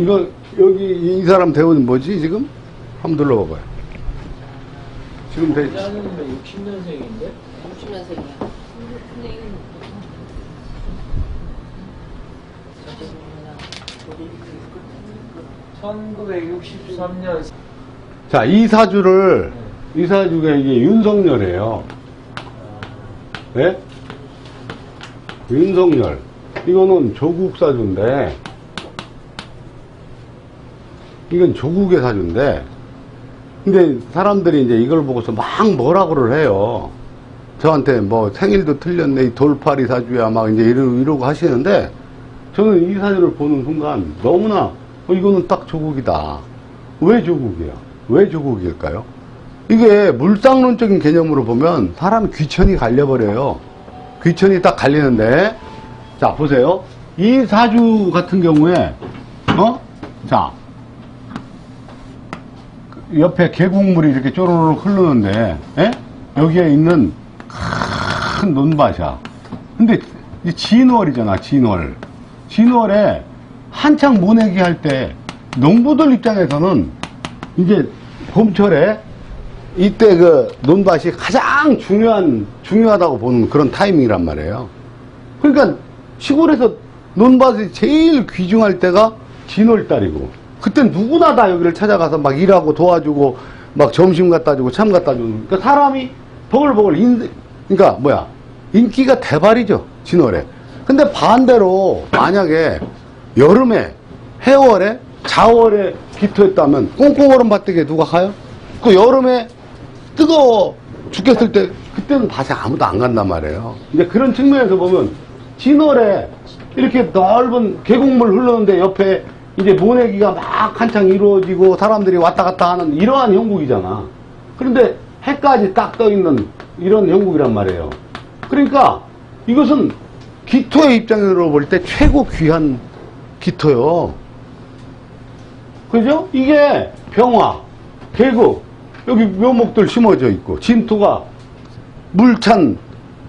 이거 여기 이 사람 대우는 뭐지 지금? 한번 눌러봐봐요. 지금 대 나는 60년생인데? 60년생이야. 근데 이건 1963년 자, 이 사주를, 이 사주가 이게 윤석열이에요. 네? 윤석열. 이거는 조국 사주인데, 이건 조국의 사주인데, 근데 사람들이 이제 이걸 보고서 막 뭐라고를 해요. 저한테 뭐 생일도 틀렸네, 이 돌팔이 사주야, 막 이제 이러, 이러고 하시는데, 저는 이 사주를 보는 순간 너무나, 어, 이거는 딱 조국이다. 왜 조국이야? 왜 조국일까요? 이게 물상론적인 개념으로 보면 사람 귀천이 갈려버려요. 귀천이 딱 갈리는데, 자, 보세요. 이 사주 같은 경우에, 어? 자, 옆에 계곡물이 이렇게 쪼르륵 흐르는데, 예? 여기에 있는 큰 논밭이야. 근데 이 진월이잖아, 진월. 진월에 한창 모내기 할 때 농부들 입장에서는 이제 봄철에 이때 그 논밭이 가장 중요한, 중요하다고 보는 그런 타이밍이란 말이에요. 그러니까 시골에서 논밭이 제일 귀중할 때가 진월달이고, 그때 누구나 다 여기를 찾아가서 막 일하고 도와주고, 막 점심 갖다 주고, 참 갖다 주고, 그러니까 사람이 버글버글 인, 그러니까 뭐야, 인기가 대발이죠, 진월에. 근데 반대로 만약에 여름에, 해월에, 자월에 기토했다면 꽁꽁 얼음 밭에게 누가 가요? 그 여름에 뜨거워 죽겠을 때 그때는 밭에 아무도 안 간단 말이에요. 이제 그런 측면에서 보면 진월에 이렇게 넓은 계곡물 흐르는데 옆에 이제 모내기가 막 한창 이루어지고 사람들이 왔다 갔다 하는 이러한 형국이잖아. 그런데 해까지 딱 떠 있는 이런 형국이란 말이에요. 그러니까 이것은 기토의 입장으로 볼 때 최고 귀한 기토요. 그죠? 이게 병화, 계곡, 여기 묘목들 심어져 있고, 진토가 물찬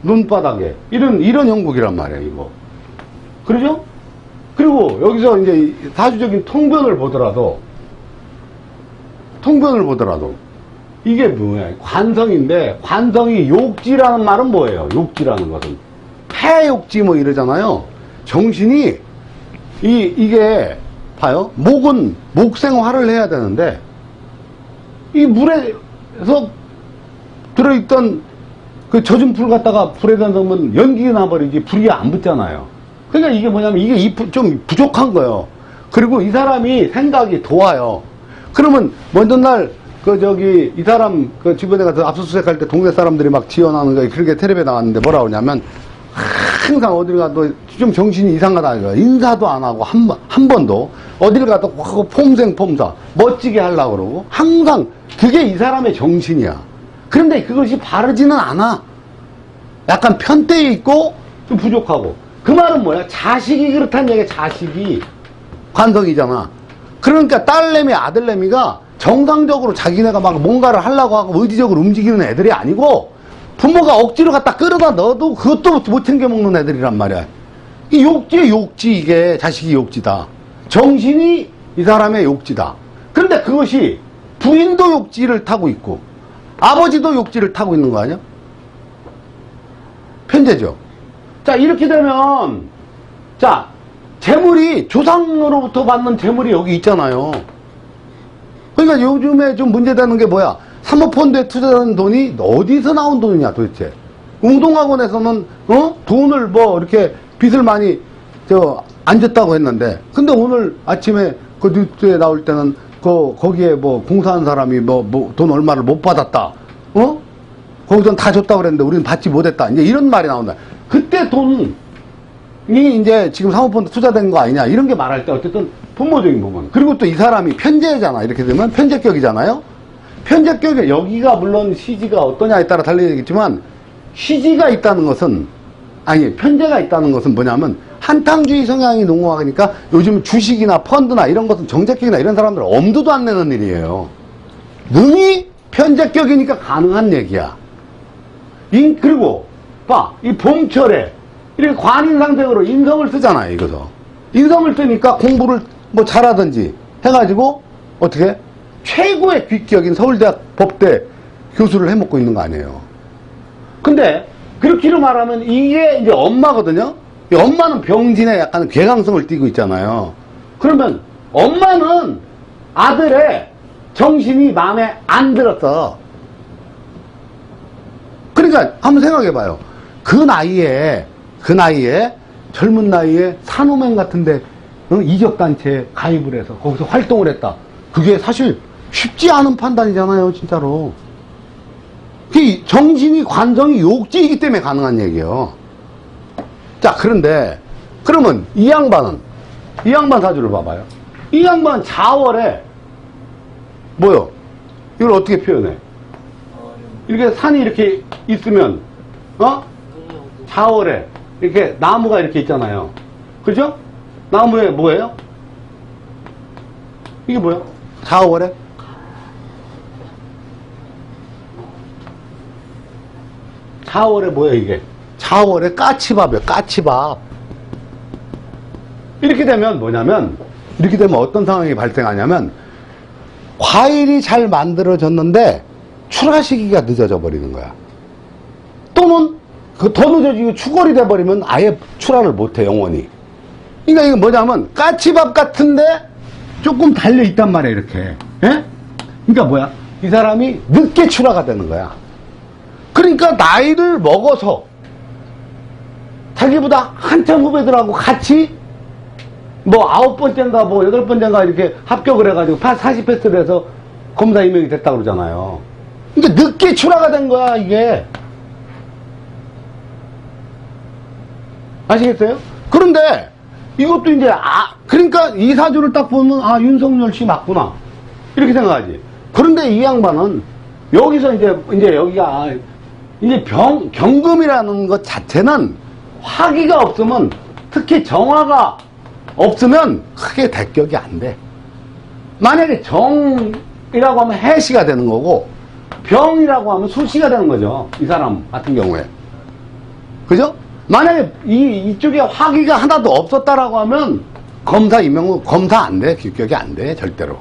눈바닥에, 이런, 이런 형국이란 말이에요, 이거. 그러죠? 그리고 여기서 이제 사주적인 통변을 보더라도, 통변을 보더라도, 이게 뭐야? 관성인데, 관성이 욕지라는 말은 뭐예요? 욕지라는 것은. 해욕지 뭐 이러잖아요. 정신이, 이, 이게, 봐요. 목은 목생화를 해야 되는데, 이 물에서 들어있던 그 젖은 풀 갖다가 불에다 넣으면 연기가 나버리지 불이 안 붙잖아요. 그러니까 이게 뭐냐면 이게 좀 부족한 거예요. 그리고 이 사람이 생각이 도와요. 그러면 먼저 날 그 저기 이 사람 그 주변에 가서 압수수색 할 때 동네 사람들이 막 지어나는 거 그렇게 텔레비에 나왔는데 뭐라 그러냐면 항상 어딜 가도 좀 정신이 이상하다 이거 인사도 안 하고 한, 번- 한 번도. 어딜 가도 하고 폼생 폼사. 멋지게 하려고 그러고. 항상 그게 이 사람의 정신이야. 그런데 그것이 바르지는 않아. 약간 편대에 있고 좀 부족하고 그 말은 뭐야 자식이 그렇다는 얘기야 자식이 관성이잖아 그러니까 딸내미 아들내미가 정상적으로 자기네가 막 뭔가를 하려고 하고 의지적으로 움직이는 애들이 아니고 부모가 억지로 갖다 끌어다 넣어도 그것도 못 챙겨 먹는 애들이란 말이야. 이 욕지의 욕지 이게 자식이 욕지다. 정신이 이 사람의 욕지다. 그런데 그것이 부인도 욕지를 타고 있고 아버지도 욕지를 타고 있는 거 아니야? 편제죠. 자 이렇게 되면 자 재물이 조상으로부터 받는 재물이 여기 있잖아요. 그러니까 요즘에 좀 문제되는 게 뭐야? 사모펀드에 투자하는 돈이 어디서 나온 돈이냐 도대체? 웅동학원에서는 어 돈을 뭐 이렇게 빚을 많이 저 앉았다고 했는데 근데 오늘 아침에 그 뉴스에 나올 때는 그 거기에 뭐 공사한 사람이 뭐 돈 얼마를 못 받았다 어 거기선 다 줬다 그랬는데 우리는 받지 못했다 이제 이런 말이 나온다 그때 돈이 이제 지금 사모펀드 투자된 거 아니냐 이런 게 말할 때 어쨌든 부모적인 부분. 그리고 또 이 사람이 편제잖아. 이렇게 되면 편제격이잖아요. 편제격에 여기가 물론 시지가 어떠냐에 따라 달리겠지만 시지가 있다는 것은 아니 편제가 있다는 것은 뭐냐면 한탕주의 성향이 농후하니까 요즘 주식이나 펀드나 이런 것은 정책격이나 이런 사람들 엄두도 안 내는 일이에요. 능이 편제격이니까 가능한 얘기야. 인, 그리고 봐 이 봄철에 이렇게 관인 상생으로 인성을 쓰잖아요 이거서 인성을 쓰니까 공부를 뭐 잘하든지 해가지고 어떻게 최고의 귀격인 서울대학 법대 교수를 해먹고 있는 거 아니에요. 근데 그렇게로 말하면 이게 이제 엄마거든요. 이 엄마는 병진에 약간 괴강성을 띠고 있잖아요. 그러면 엄마는 아들의 정신이 마음에 안 들었어. 그러니까 한번 생각해 봐요. 그 나이에 그 나이에 젊은 나이에 산호맹 같은데 어, 이적단체에 가입을 해서 거기서 활동을 했다. 그게 사실 쉽지 않은 판단이잖아요, 진짜로. 그 정신이 관성이 욕지이기 때문에 가능한 얘기예요. 자, 그런데 그러면 이 양반은 이 양반 사주를 봐봐요. 이 양반 자월에 뭐요? 이걸 어떻게 표현해? 이렇게 산이 이렇게 있으면 어? 자월에 이렇게 나무가 이렇게 있잖아요. 그죠? 나무에 뭐예요? 이게 뭐야? 자월에? 자월에 뭐야 이게? 자월에 까치밥이에요. 까치밥. 이렇게 되면 뭐냐면 이렇게 되면 어떤 상황이 발생하냐면 과일이 잘 만들어졌는데 출하 시기가 늦어져 버리는 거야. 또는 그 더 늦어지고 추걸이 돼 버리면 아예 출하를 못해 영원히. 그러니까 이게 뭐냐면 까치밥 같은데 조금 달려 있단 말이야 이렇게. 예? 그러니까 뭐야? 이 사람이 늦게 출하가 되는 거야. 그러니까 나이를 먹어서 자기보다 한참 후배들하고 같이 뭐 아홉 번째인가 뭐 여덟 번째인가 이렇게 합격을 해가지고 40 패스를 해서 검사 임명이 됐다 그러잖아요. 그러니까 늦게 출하가 된 거야 이게. 아시겠어요? 그런데 이것도 이제 아 그러니까 이 사주를 딱 보면 아 윤석열 씨 맞구나 이렇게 생각하지. 그런데 이 양반은 여기서 이제 이제 여기가 이제 병 경금이라는 것 자체는 화기가 없으면 특히 정화가 없으면 크게 대격이 안 돼. 만약에 정이라고 하면 해시가 되는 거고 병이라고 하면 수시가 되는 거죠. 이 사람 같은 경우에. 그죠? 만약에 이, 이쪽에 화기가 하나도 없었다라고 하면 검사 임명은 검사 안 돼. 규격이 안 돼. 절대로.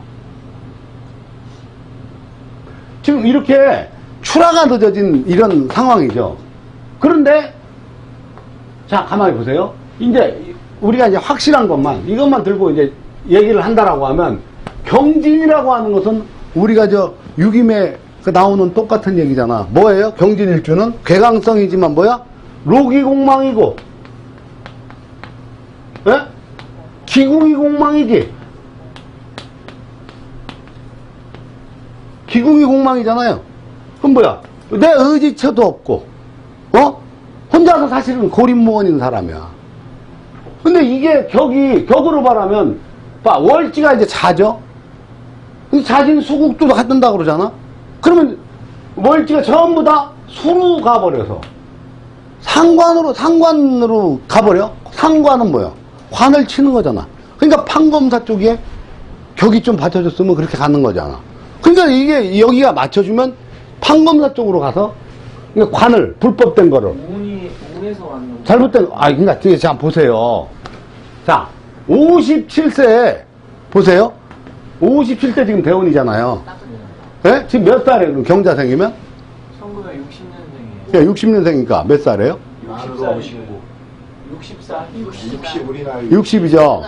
지금 이렇게 출하가 늦어진 이런 상황이죠. 그런데 자, 가만히 보세요. 이제 우리가 이제 확실한 것만 이것만 들고 이제 얘기를 한다라고 하면 경진이라고 하는 것은 우리가 저 유김에 그 나오는 똑같은 얘기잖아. 뭐예요? 경진일주는 괴강성이지만 뭐야? 로기 공망이고, 예? 기궁이 공망이지. 기궁이 공망이잖아요. 그럼 뭐야? 내 의지처도 없고, 어? 혼자서 사실은 고립무원인 사람이야. 근데 이게 격이, 격으로 말하면, 봐, 월지가 이제 자죠? 이 자진 수국도 갖는다 그러잖아? 그러면 월지가 전부 다 수로 가버려서 상관으로, 상관으로 가버려? 상관은 뭐야? 관을 치는 거잖아. 그러니까 판검사 쪽에 격이 좀 받쳐줬으면 그렇게 가는 거잖아. 그러니까 이게 여기가 맞춰주면 판검사 쪽으로 가서 그러니까 관을, 불법된 거를. 운이 운에서 왔는 거. 잘못된, 아, 그러니까 뒤에 자, 보세요. 자, 57세, 보세요. 57세 지금 대원이잖아요. 예? 지금 몇 살이에요? 경자생이면? 1960년생이에요. 예, 60년생이니까 몇 살이에요? 만으로 오시고 64, 60. 60 우리나라 60이죠.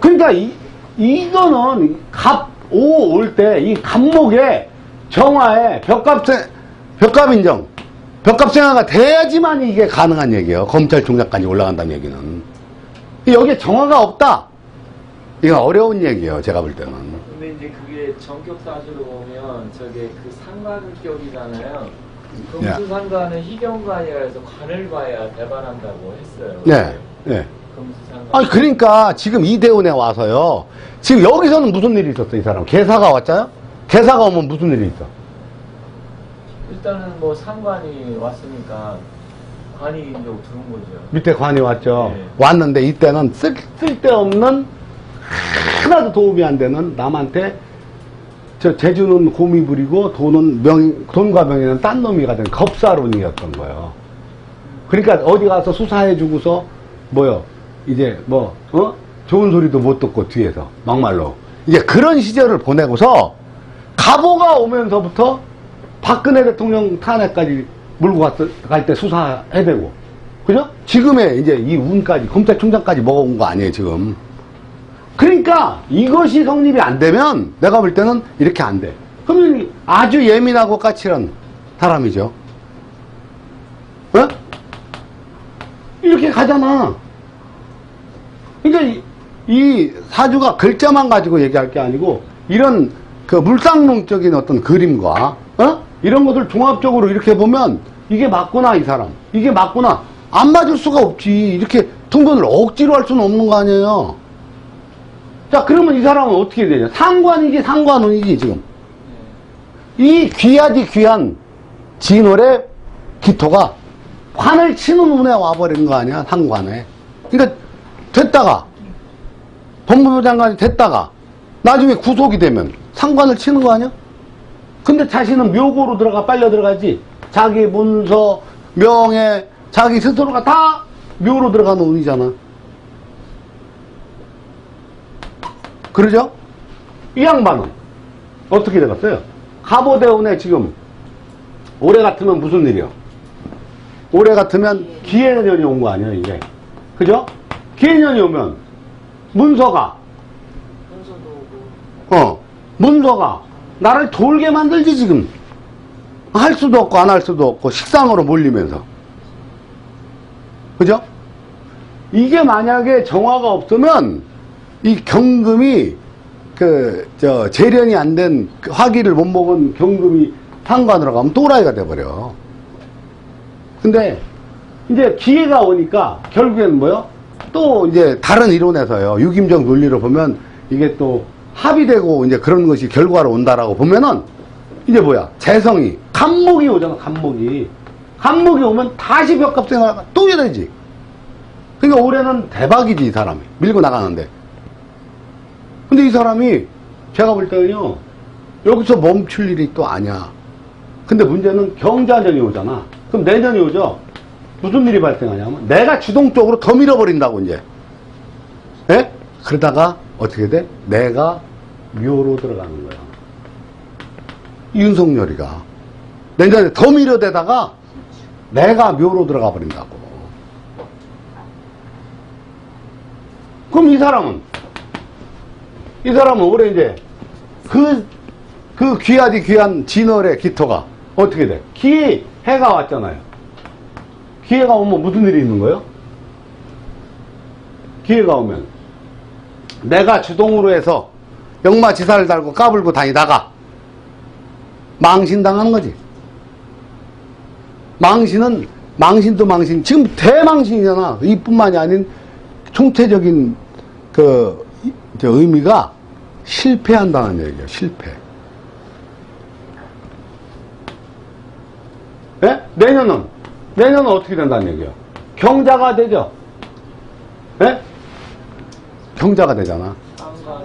그러니까 이, 이거는 갑, 오 올 때 이 갑목에 정화에 벽값세, 벽값 인정, 벽값생화가 돼야지만 이게 가능한 얘기예요. 검찰 총장까지 올라간다는 얘기는. 여기에 정화가 없다. 이건 어려운 얘기예요. 제가 볼 때는. 근데 이제 그게 전격 사주로 보면 저게 그 상관격이잖아요. 네. 금수상관은 희경관이라 해서 관을 봐야 대반한다고 했어요. 네, 네. 금수상관. 아니, 그러니까 지금 이대원에 와서요. 지금 여기서는 무슨 일이 있었어, 이 사람? 개사가 왔자요? 개사가 오면 무슨 일이 있어? 일단은 뭐 상관이 왔으니까 관이 이제 들어온 거죠. 밑에 관이 왔죠. 네. 왔는데 이때는 쓸, 쓸데없는 하나도 도움이 안 되는 남한테 저 곰이 부리고 돈은 명, 돈과 명예는 딴 놈이가 된 겁사론이었던 거예요. 그러니까 어디 가서 수사해 주고서 뭐요? 이제 뭐, 어? 좋은 소리도 못 듣고 뒤에서 막말로 이제 그런 시절을 보내고서 가보가 오면서부터 박근혜 대통령 탄핵까지 물고 갈 때 수사해대고 그죠? 지금의 이제 이 운까지 검찰총장까지 먹어온 거 아니에요 지금 그러니까 이것이 성립이 안 되면 내가 볼 때는 이렇게 안 돼. 그러면 아주 예민하고 까칠한 사람이죠. 어? 이렇게 가잖아. 그러니까 이, 이 사주가 글자만 가지고 얘기할 게 아니고 이런 그 물상론적인 어떤 그림과 어? 이런 것을 종합적으로 이렇게 보면 이게 맞구나 이 사람 이게 맞구나 안 맞을 수가 없지 이렇게 등본을 억지로 할 수는 없는 거 아니에요. 자, 그러면 이 사람은 어떻게 되냐? 상관이지, 상관운이지, 지금. 이 귀하디 귀한 진월의 기토가 관을 치는 운에 와버린 거 아니야, 상관에. 그러니까, 됐다가, 법무부 장관이 됐다가, 나중에 구속이 되면 상관을 치는 거 아니야? 근데 자신은 묘고로 들어가, 빨려 들어가지. 자기 문서, 명예, 자기 스스로가 다 묘로 들어가는 운이잖아. 그러죠? 이 양반은 어떻게 되겠어요? 가보대운에 지금 올해 같으면 무슨 일이요? 올해 같으면 기해년이 온 거 아니에요, 이게. 그죠? 기해년이 오면 문서가. 어, 문서가 나를 돌게 만들지, 지금. 할 수도 없고, 안 할 수도 없고, 식상으로 몰리면서. 그죠? 이게 만약에 정화가 없으면 이 경금이 그 저 재련이 안 된 화기를 못 먹은 경금이 상관으로 가면 또라이가 돼버려. 근데 이제 기회가 오니까 결국엔 뭐요? 또 이제 다른 이론에서요. 유김정 논리로 보면 이게 또 합의되고 이제 그런 것이 결과로 온다라고 보면은 이제 뭐야? 재성이 간목이 오잖아. 간목이 간목이 오면 다시 벽값 생활 또 되지. 그러니까 올해는 대박이지 이 사람이 밀고 나가는데. 근데 이 사람이 제가 볼 때는요 여기서 멈출 일이 또 아니야. 근데 문제는 경자년이 오잖아. 그럼 내년이 오죠. 무슨 일이 발생하냐면 내가 주동적으로 더 밀어버린다고 이제. 예? 그러다가 어떻게 돼? 내가 묘로 들어가는 거야. 윤석열이가 내년에 더 밀어대다가 내가 묘로 들어가 버린다고. 그럼 이 사람은 이 사람은 올해 이제 그, 그 귀하디 귀한 진월의 기토가 어떻게 돼? 기, 해가 왔잖아요. 기회가 오면 무슨 일이 있는 거예요? 기회가 오면 내가 주동으로 해서 영마 지사를 달고 까불고 다니다가 망신당하는 거지. 망신은 망신도 망신. 지금 대망신이잖아. 이뿐만이 아닌 총체적인 그 이- 저 의미가 실패한다는 얘기예요. 실패. 예? 내년은 내년은 어떻게 된다는 얘기예요? 경자가 되죠. 예? 경자가 되잖아. 상관.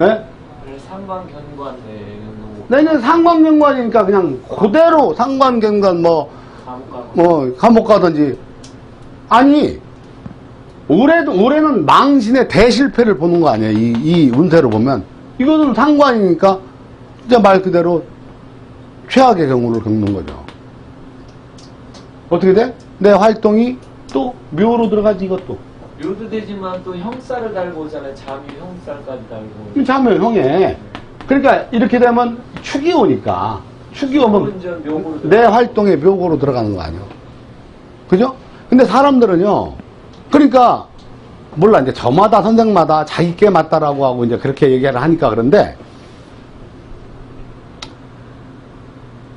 예? 상관 견관 내는 내년 상관 경관이니까 그냥 그대로 상관 경관 뭐 감옥. 뭐 감옥 가든지 아니 올해도 올해는 망신의 대실패를 보는 거 아니에요 이, 이 운세로 보면 이거는 상관이니까 진짜 말 그대로 최악의 경우를 겪는 거죠 어떻게 돼? 내 활동이 또 묘로 들어가지 이것도 묘도 되지만 또 형살을 달고 오잖아요. 잠이 형살까지 달고. 자면 형에 그러니까 이렇게 되면 축이 오니까 축이 오면 내 활동에 묘고로 들어가는 거 아니에요? 그죠? 근데 사람들은요, 그러니까, 몰라, 이제 저마다 선생마다 자기께 맞다라고 하고 이제 그렇게 얘기를 하니까 그런데,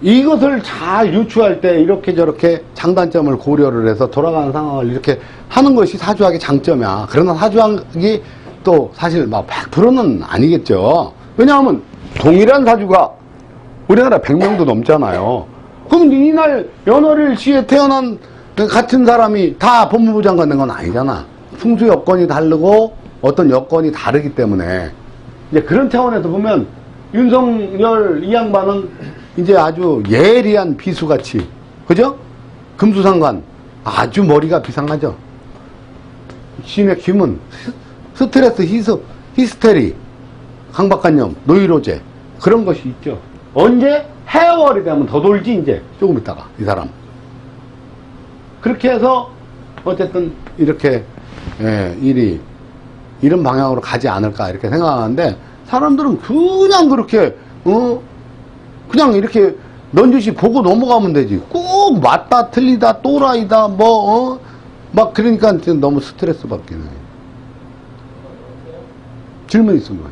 이것을 잘 유추할 때 이렇게 저렇게 장단점을 고려를 해서 돌아가는 상황을 이렇게 하는 것이 사주학의 장점이야. 그러나 사주학이 또 사실 막 100%는 아니겠죠. 왜냐하면 동일한 사주가 우리나라 100명도 넘잖아요. 그럼 이날 연월일 시에 태어난 그 같은 사람이 다 법무부 장관 된 건 아니잖아. 풍수 여건이 다르고 어떤 여건이 다르기 때문에 이제 그런 차원에서 보면 윤석열 이 양반은 이제 아주 예리한 비수같이 그죠? 금수상관 아주 머리가 비상하죠. 기문, 스- 스트레스 히스, 히스테리, 강박관념, 노이로제 그런 것이 있죠. 언제 해월이 되면 더 돌지 이제 조금 있다가 이 사람. 그렇게 해서 어쨌든 이렇게 예, 일이 이런 방향으로 가지 않을까 이렇게 생각하는데 사람들은 그냥 그렇게 어? 그냥 이렇게 넌지시 보고 넘어가면 되지. 꼭 맞다 틀리다 또라이다 뭐어막 그러니까 지금 너무 스트레스 받기는 질문 있으면